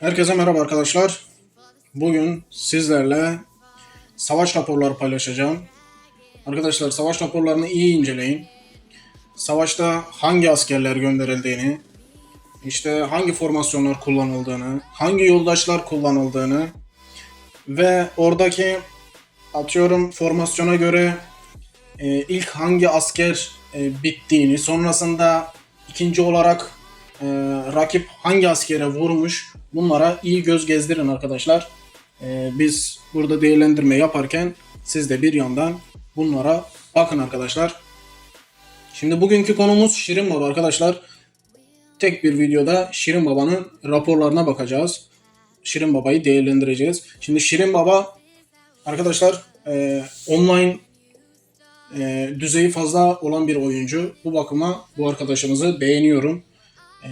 Herkese merhaba arkadaşlar. Bugün sizlerle savaş raporları paylaşacağım. Arkadaşlar savaş raporlarını iyi inceleyin. Savaşta hangi askerler gönderildiğini, işte hangi formasyonlar kullanıldığını, hangi yoldaşlar kullanıldığını ve oradaki atıyorum formasyona göre e, ilk hangi asker e, bittiğini, sonrasında ikinci olarak e, rakip hangi askere vurmuş bunlara iyi göz gezdirin arkadaşlar. E, biz burada değerlendirme yaparken siz de bir yandan bunlara bakın arkadaşlar. Şimdi bugünkü konumuz Şirin Baba arkadaşlar. Tek bir videoda Şirin Baba'nın raporlarına bakacağız. Şirin Baba'yı değerlendireceğiz. Şimdi Şirin Baba arkadaşlar e, online e, düzeyi fazla olan bir oyuncu. Bu bakıma bu arkadaşımızı beğeniyorum. E,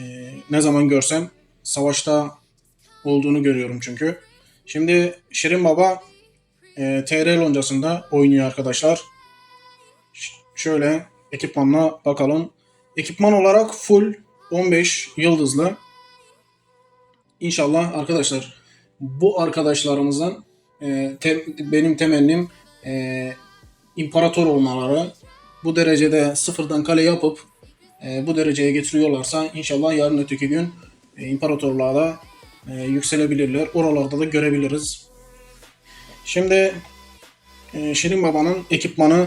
ne zaman görsem savaşta olduğunu görüyorum çünkü. Şimdi Şirin Baba e, TR loncasında oynuyor arkadaşlar. Ş- şöyle ekipmanla bakalım. Ekipman olarak full 15 yıldızlı. İnşallah arkadaşlar bu arkadaşlarımızın e, te- benim temennim e, imparator olmaları. Bu derecede sıfırdan kale yapıp e, bu dereceye getiriyorlarsa inşallah yarın öteki gün e, imparatorluğa da e, yükselebilirler. Oralarda da görebiliriz. Şimdi e, Şirin Baba'nın ekipmanı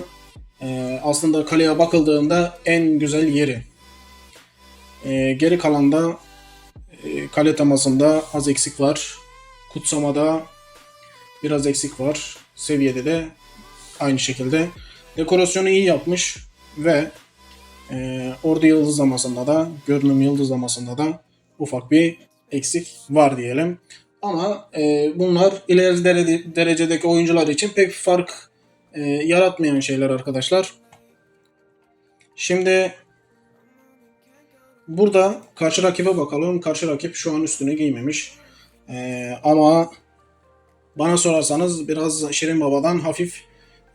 e, aslında kaleye bakıldığında en güzel yeri. E, geri kalanda e, kale temasında az eksik var. Kutsamada biraz eksik var. Seviyede de aynı şekilde. Dekorasyonu iyi yapmış ve e, ordu yıldızlamasında da görünüm yıldızlamasında da ufak bir eksik var diyelim. Ama e, bunlar ileri dere- derecedeki oyuncular için pek bir fark e, yaratmayan şeyler arkadaşlar. Şimdi burada karşı rakibe bakalım. Karşı rakip şu an üstünü giymemiş. E, ama bana sorarsanız biraz Şirin Baba'dan hafif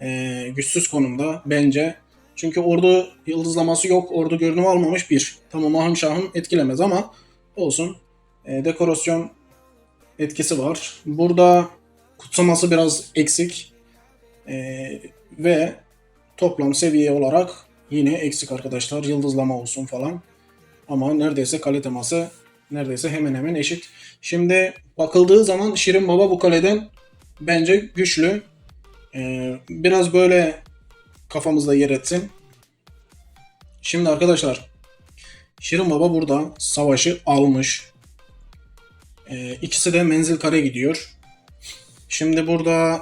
e, güçsüz konumda bence. Çünkü ordu yıldızlaması yok. Ordu görünümü almamış bir. Tamam ahım şahım etkilemez ama olsun. E, dekorasyon etkisi var. Burada kutsaması biraz eksik. E, ve toplam seviye olarak yine eksik arkadaşlar. Yıldızlama olsun falan. Ama neredeyse kale teması neredeyse hemen hemen eşit. Şimdi bakıldığı zaman Şirin Baba bu kaleden bence güçlü. Ee, biraz böyle kafamızda yer etsin. Şimdi arkadaşlar Şirin Baba burada savaşı almış. Ee, ikisi de menzil kare gidiyor. Şimdi burada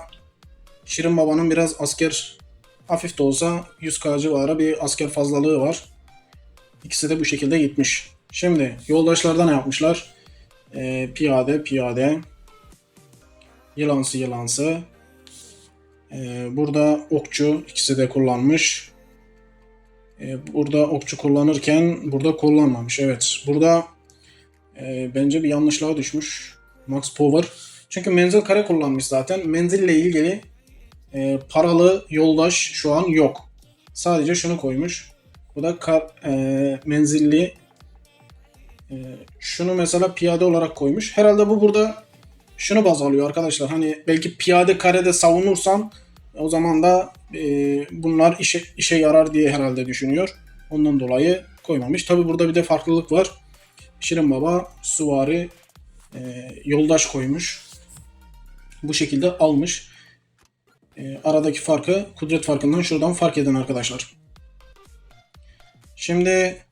Şirin Baba'nın biraz asker hafif de olsa 100k civarı bir asker fazlalığı var. İkisi de bu şekilde gitmiş. Şimdi yoldaşlarda ne yapmışlar? Ee, piyade piyade. Yılansı yılansı. Ee, burada okçu ikisi de kullanmış. Ee, burada okçu kullanırken burada kullanmamış. Evet. Burada e, bence bir yanlışlığa düşmüş. Max Power. Çünkü menzil kare kullanmış zaten. Menzille ilgili e, paralı yoldaş şu an yok. Sadece şunu koymuş. Bu da kar, e, menzilli e, şunu mesela piyade olarak koymuş. Herhalde bu burada şunu baz alıyor arkadaşlar. Hani belki piyade karede savunursan o zaman da e, bunlar işe, işe yarar diye herhalde düşünüyor. Ondan dolayı koymamış. Tabi burada bir de farklılık var. Şirin Baba suvari e, yoldaş koymuş. Bu şekilde almış. E, aradaki farkı kudret farkından şuradan fark edin arkadaşlar. Şimdi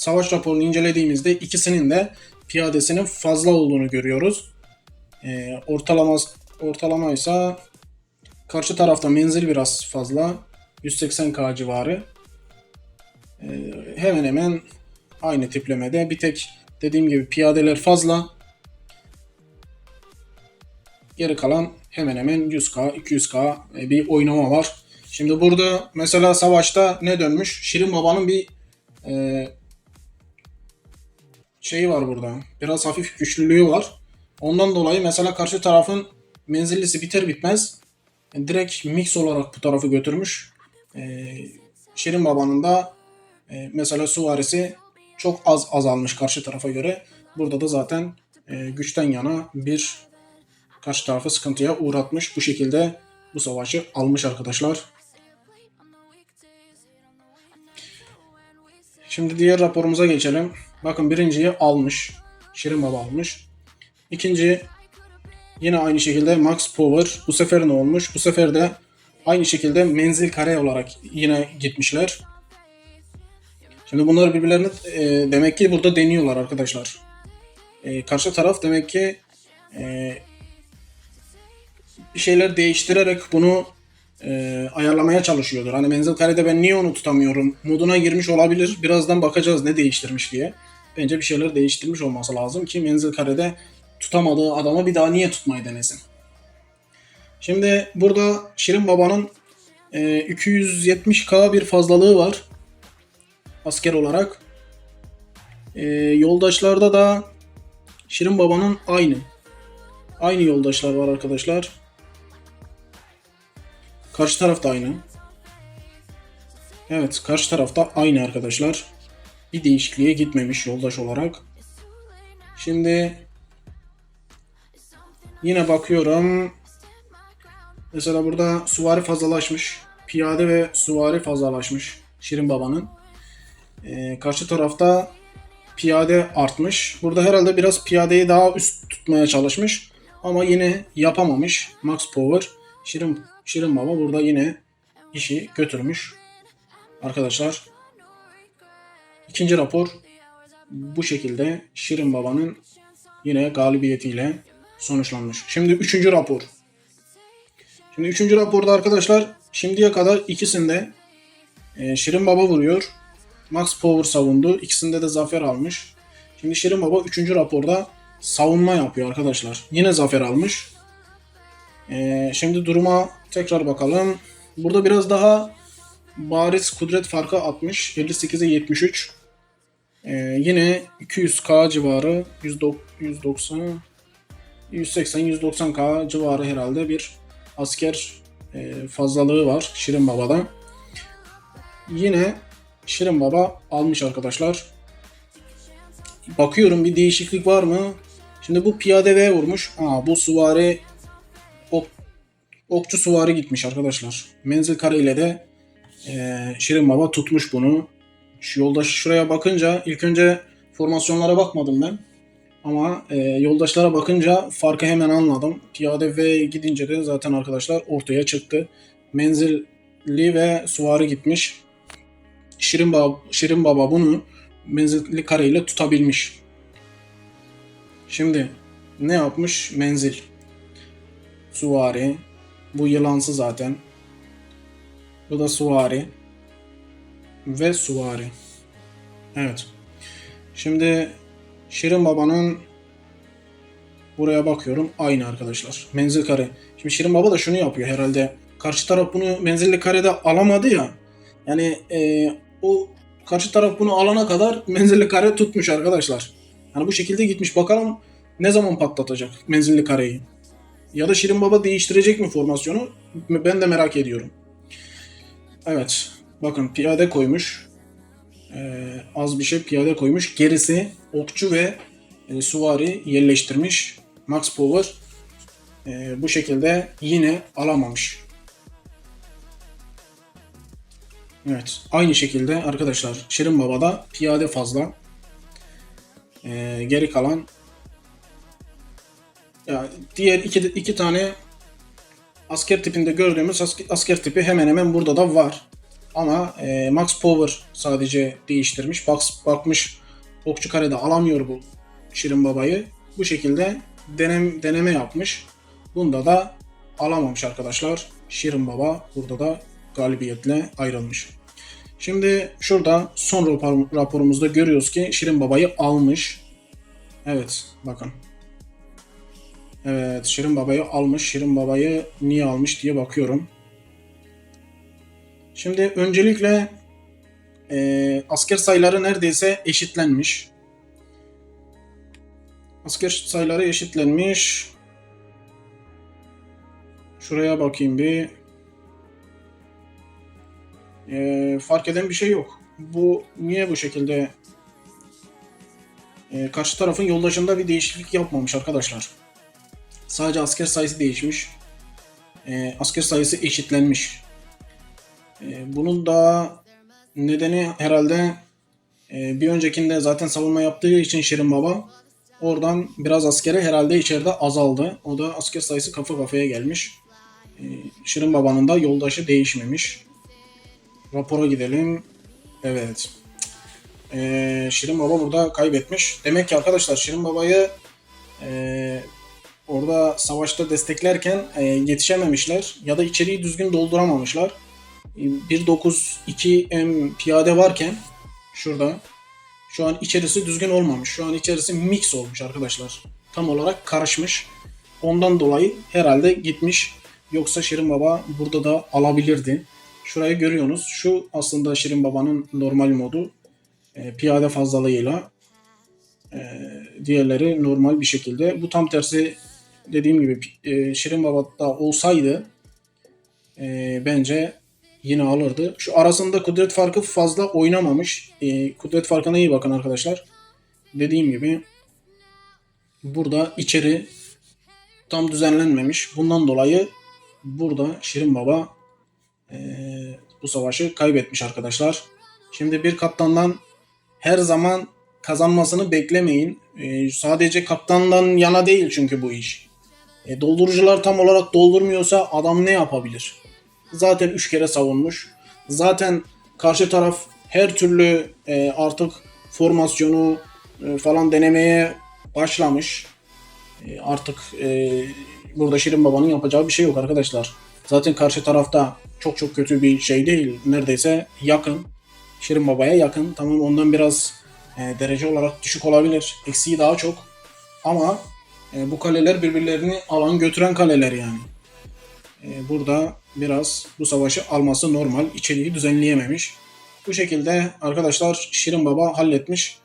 savaş raporunu incelediğimizde ikisinin de piyadesinin fazla olduğunu görüyoruz. E, ortalama ortalama ise karşı tarafta menzil biraz fazla. 180k civarı. E, hemen hemen aynı tiplemede. Bir tek dediğim gibi piyadeler fazla. Geri kalan hemen hemen 100k, 200k bir oynama var. Şimdi burada mesela savaşta ne dönmüş? Şirin Baba'nın bir e, şeyi var burada. Biraz hafif güçlülüğü var. Ondan dolayı mesela karşı tarafın menzillisi biter bitmez direkt mix olarak bu tarafı götürmüş. E, Şirin Baba'nın da e, mesela süvarisi çok az azalmış karşı tarafa göre. Burada da zaten e, güçten yana bir karşı tarafı sıkıntıya uğratmış. Bu şekilde bu savaşı almış arkadaşlar. Şimdi diğer raporumuza geçelim. Bakın birinciyi almış. Şirin Baba almış. İkinci yine aynı şekilde Max Power. Bu sefer ne olmuş? Bu sefer de aynı şekilde menzil kare olarak yine gitmişler. Şimdi bunlar birbirlerini e, demek ki burada deniyorlar arkadaşlar. E, karşı taraf demek ki e, bir şeyler değiştirerek bunu e, ayarlamaya çalışıyordur. Hani menzil karede ben niye onu tutamıyorum? Moduna girmiş olabilir. Birazdan bakacağız ne değiştirmiş diye. Bence bir şeyler değiştirmiş olması lazım ki menzil karede tutamadığı adamı bir daha niye tutmayı denesin. Şimdi burada Şirin Baba'nın e, 270k bir fazlalığı var. Asker olarak. E, yoldaşlarda da Şirin Baba'nın aynı. Aynı yoldaşlar var arkadaşlar. Karşı taraf da aynı. Evet karşı tarafta aynı arkadaşlar. Bir değişikliğe gitmemiş yoldaş olarak. Şimdi yine bakıyorum. Mesela burada suvari fazlalaşmış. Piyade ve suvari fazlalaşmış Şirin Baba'nın. Ee, karşı tarafta piyade artmış. Burada herhalde biraz piyadeyi daha üst tutmaya çalışmış. Ama yine yapamamış. Max Power. Şirin, Şirin Baba burada yine işi götürmüş. Arkadaşlar. İkinci rapor bu şekilde Şirin Baba'nın yine galibiyetiyle sonuçlanmış. Şimdi üçüncü rapor. Şimdi üçüncü raporda arkadaşlar şimdiye kadar ikisinde e, Şirin Baba vuruyor. Max Power savundu. İkisinde de zafer almış. Şimdi Şirin Baba 3. raporda savunma yapıyor arkadaşlar. Yine zafer almış. Ee, şimdi duruma tekrar bakalım. Burada biraz daha bariz kudret farkı atmış. 58'e 73. Ee, yine 200k civarı 190 180-190k civarı herhalde bir asker e, fazlalığı var Şirin Baba'da. Yine Şirin Baba almış arkadaşlar. Bakıyorum bir değişiklik var mı? Şimdi bu piyade V vurmuş. Aa bu suvari ok, okçu suvari gitmiş arkadaşlar. Menzil kare ile de e, Şirin Baba tutmuş bunu. Şu yoldaş şuraya bakınca ilk önce formasyonlara bakmadım ben. Ama e, yoldaşlara bakınca farkı hemen anladım. Piyade V gidince de zaten arkadaşlar ortaya çıktı. Menzilli ve suvari gitmiş. Şirin Baba, Şirin Baba bunu menzilli kareyle tutabilmiş. Şimdi ne yapmış? Menzil. Suvari. Bu yılansı zaten. Bu da suvari. Ve suvari. Evet. Şimdi Şirin Baba'nın buraya bakıyorum. Aynı arkadaşlar. Menzil kare. Şimdi Şirin Baba da şunu yapıyor herhalde. Karşı taraf bunu menzilli karede alamadı ya. Yani e, o karşı taraf bunu alana kadar menzilli kare tutmuş arkadaşlar. Yani bu şekilde gitmiş. Bakalım ne zaman patlatacak menzilli kareyi. Ya da Şirin Baba değiştirecek mi formasyonu? Ben de merak ediyorum. Evet. Bakın piyade koymuş. Ee, az bir şey piyade koymuş. Gerisi okçu ve e, suvari yerleştirmiş. Max Power e, bu şekilde yine alamamış. Evet. Aynı şekilde arkadaşlar Şirin Baba'da piyade fazla. Ee, geri kalan ya diğer iki, iki tane asker tipinde gördüğümüz asker, asker tipi hemen hemen burada da var. Ama e, Max Power sadece değiştirmiş. Bak, bakmış okçu karede alamıyor bu Şirin Baba'yı. Bu şekilde denem, deneme yapmış. Bunda da alamamış arkadaşlar. Şirin Baba burada da galibiyetle ayrılmış. Şimdi şurada son rapor, raporumuzda görüyoruz ki Şirin Baba'yı almış. Evet bakın. Evet Şirin Baba'yı almış. Şirin Baba'yı niye almış diye bakıyorum. Şimdi öncelikle e, asker sayıları neredeyse eşitlenmiş. Asker sayıları eşitlenmiş. Şuraya bakayım bir. Ee, fark eden bir şey yok. Bu niye bu şekilde Ee, karşı tarafın yoldaşında bir değişiklik yapmamış arkadaşlar. Sadece asker sayısı değişmiş. Ee, asker sayısı eşitlenmiş. Ee, bunun da nedeni herhalde e, bir öncekinde zaten savunma yaptığı için Şirin Baba oradan biraz askeri herhalde içeride azaldı. O da asker sayısı kafa kafaya gelmiş. Ee, Şirin Baba'nın da yoldaşı değişmemiş. Rapora gidelim. Evet. Ee, Şirin Baba burada kaybetmiş. Demek ki arkadaşlar Şirin Baba'yı e, orada savaşta desteklerken e, yetişememişler ya da içeriği düzgün dolduramamışlar. E, 1.9-2M piyade varken şurada şu an içerisi düzgün olmamış. Şu an içerisi mix olmuş arkadaşlar. Tam olarak karışmış. Ondan dolayı herhalde gitmiş. Yoksa Şirin Baba burada da alabilirdi. Şurayı görüyorsunuz. Şu aslında Şirin Baba'nın normal modu. E, piyade fazlalığıyla e, diğerleri normal bir şekilde. Bu tam tersi dediğim gibi e, Şirin Baba'da olsaydı e, bence yine alırdı. Şu arasında kudret farkı fazla oynamamış. E, kudret farkına iyi bakın arkadaşlar. Dediğim gibi burada içeri tam düzenlenmemiş. Bundan dolayı burada Şirin Baba e, bu savaşı kaybetmiş arkadaşlar. Şimdi bir kaptandan her zaman kazanmasını beklemeyin. E, sadece kaptandan yana değil çünkü bu iş. E, doldurucular tam olarak doldurmuyorsa adam ne yapabilir? Zaten 3 kere savunmuş. Zaten karşı taraf her türlü e, artık formasyonu e, falan denemeye başlamış. E, artık e, burada Şirin Baba'nın yapacağı bir şey yok arkadaşlar. Zaten karşı tarafta çok çok kötü bir şey değil. Neredeyse yakın. Şirin Baba'ya yakın. Tamam ondan biraz e, derece olarak düşük olabilir. Eksiği daha çok. Ama e, bu kaleler birbirlerini alan götüren kaleler yani. E, burada biraz bu savaşı alması normal. İçeriği düzenleyememiş. Bu şekilde arkadaşlar Şirin Baba halletmiş.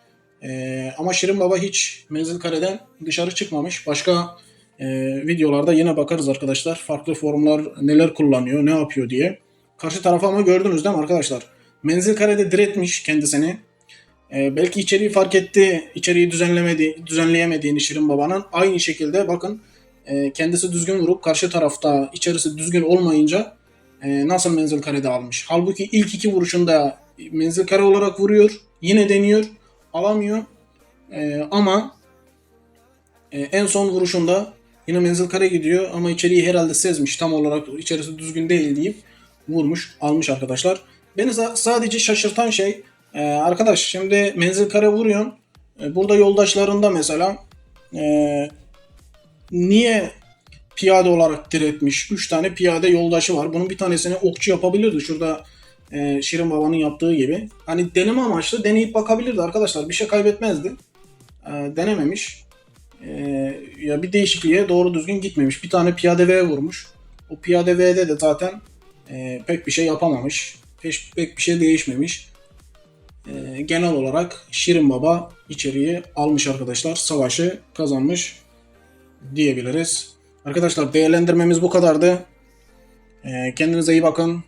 E, ama Şirin Baba hiç menzil kareden dışarı çıkmamış. Başka e, videolarda yine bakarız arkadaşlar. Farklı formlar neler kullanıyor, ne yapıyor diye. Karşı tarafa ama gördünüz değil mi arkadaşlar? Menzil karede diretmiş kendisini. Ee, belki içeriği fark etti, içeriği düzenlemedi, düzenleyemediğini Şirin Baba'nın. Aynı şekilde bakın e, kendisi düzgün vurup karşı tarafta içerisi düzgün olmayınca e, nasıl menzil karede almış. Halbuki ilk iki vuruşunda menzil kare olarak vuruyor, yine deniyor, alamıyor. E, ama e, en son vuruşunda yine menzil kare gidiyor ama içeriği herhalde sezmiş tam olarak içerisi düzgün değil deyip vurmuş, almış arkadaşlar. Beni sa- sadece şaşırtan şey ee, arkadaş şimdi menzil kare vuruyorsun. Ee, burada yoldaşlarında mesela ee, niye piyade olarak diretmiş? 3 tane piyade yoldaşı var. Bunun bir tanesini okçu yapabilirdi. Şurada ee, Şirin Baba'nın yaptığı gibi. Hani deneme amaçlı deneyip bakabilirdi arkadaşlar. Bir şey kaybetmezdi. Ee, denememiş. Ee, ya bir değişikliğe doğru düzgün gitmemiş. Bir tane piyade V vurmuş. O piyade V'de de zaten ee, pek bir şey yapamamış. Pek, pek bir şey değişmemiş. Ee, genel olarak Şirin Baba içeriği almış arkadaşlar. Savaşı kazanmış diyebiliriz. Arkadaşlar değerlendirmemiz bu kadardı. Ee, kendinize iyi bakın.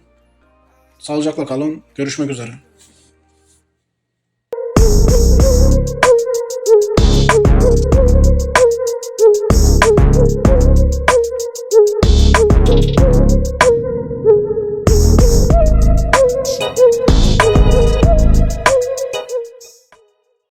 Sağlıcakla kalın. Görüşmek üzere.